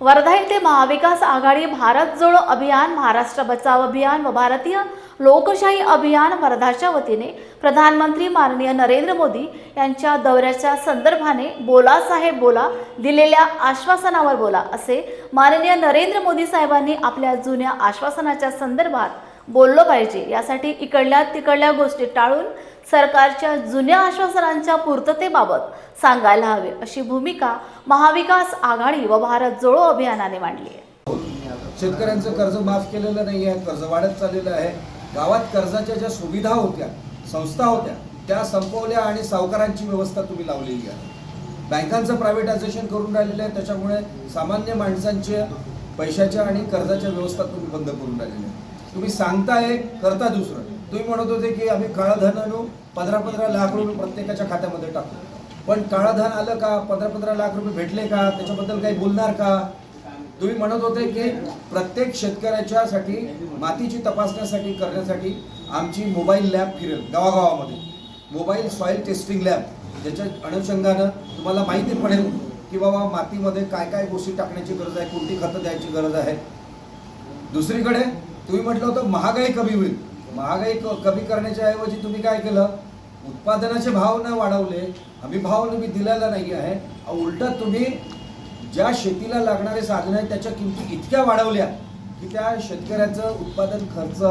वर्धा येथे महाविकास आघाडी भारत जोडो अभियान महाराष्ट्र बचाव अभियान व भारतीय लोकशाही अभियान वर्धाच्या वतीने प्रधानमंत्री माननीय नरेंद्र मोदी यांच्या दौऱ्याच्या संदर्भाने बोला साहेब बोला दिलेल्या आश्वासनावर बोला असे माननीय नरेंद्र मोदी साहेबांनी आपल्या जुन्या आश्वासनाच्या संदर्भात बोललो पाहिजे. यासाठी इकडल्या तिकडल्या गोष्टी टाळून सरकारच्या जुन्या आश्वासनांच्या पूर्ततेबाबत सांगायला हवे अशी भूमिका महाविकास आघाडी व भारत जोडो अभियानाने मांडली आहे. शेतकऱ्यांचं कर्ज माफ केलेलं नाही आहे कर्ज वाढत चाललेलं आहे. गावात कर्जाच्या ज्या सुविधा होत्या संस्था होत्या त्या संपवल्या आणि सावकारांची व्यवस्था तुम्ही लावलेली आहे. बँकांचं प्रायव्हेटायझेशन करून राहिलेलं आहे त्याच्यामुळे सामान्य माणसांच्या पैशाच्या आणि कर्जाच्या व्यवस्था तुम्ही बंद करून राहिलेल्या आहे तुम्ही सांगताय करता दुसरं. तुम्ही म्हणत होते की आम्ही काळं धन आणू पंधरा पंधरा लाख रुपये प्रत्येकाच्या खात्यामध्ये टाकू. पण काळं धन आलं का पंधरा पंधरा लाख रुपये भेटले का त्याच्याबद्दल काही बोलणार का? तुम्ही म्हणत होते की प्रत्येक शेतकऱ्याच्या साठी मातीची तपासण्यासाठी करण्यासाठी आमची मोबाईल लॅब फिरेल गावागावामध्ये. मोबाईल सॉईल टेस्टिंग लॅब ज्याच्या अनुषंगानं तुम्हाला माहिती पडेल की बाबा मातीमध्ये काय काय गोष्टी टाकण्याची गरज आहे कोणती खतं द्यायची गरज आहे. दुसरीकडे तुम्ही म्हटलं होतं महागाई कमी होईल. महागाई क- कमी करण्याच्या ऐवजी तुम्ही काय केलं? उत्पादनाचे भाव न वाढवले हमी भाव तुम्ही दिलेला नाही आहे उलट तुम्ही ज्या शेतीला लागणारे साधनं आहेत त्याच्या किमती इतक्या वाढवल्या की त्या शेतकऱ्याचं उत्पादन खर्च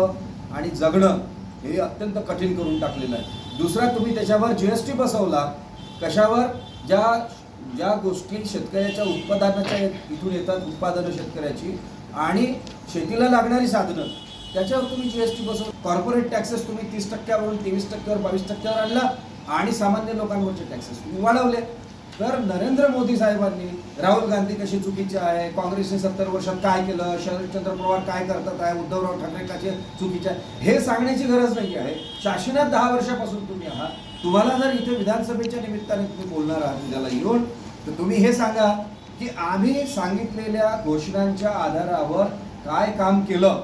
आणि जगणं हे अत्यंत कठीण करून टाकलेलं आहे. दुसरा तुम्ही त्याच्यावर जी एस टी बसवला. कशावर? ज्या ज्या गोष्टी शेतकऱ्याच्या उत्पादनाच्या इथून येतात उत्पादनं शेतकऱ्याची आणि शेतीला लागणारी साधनं. त्याच्यावर तुम्ही जी एस टी बसवून कॉर्पोरेट टॅक्सेस तुम्ही तीस टक्क्यावरून तेवीस टक्क्यावर बावीस टक्क्यावर आणला आणि सामान्य लोकांवरचे टॅक्सेस तुम्ही वाढवले. तर नरेंद्र मोदी साहेबांनी राहुल गांधी कशी चुकीचे आहे काँग्रेसने सत्तर वर्षात काय केलं शरदचंद्र पवार काय करतात आहे उद्धवराव ठाकरे कसे चुकीचे आहे हे सांगण्याची गरज नाही आहे. शासनात दहा वर्षापासून तुम्ही आहात. तुम्हाला जर इथे विधानसभेच्या निमित्ताने तुम्ही बोलणार आहात उद्याला येऊन तर तुम्ही हे सांगा की आम्ही सांगितलेल्या घोषणांच्या आधारावर काय काम केलं?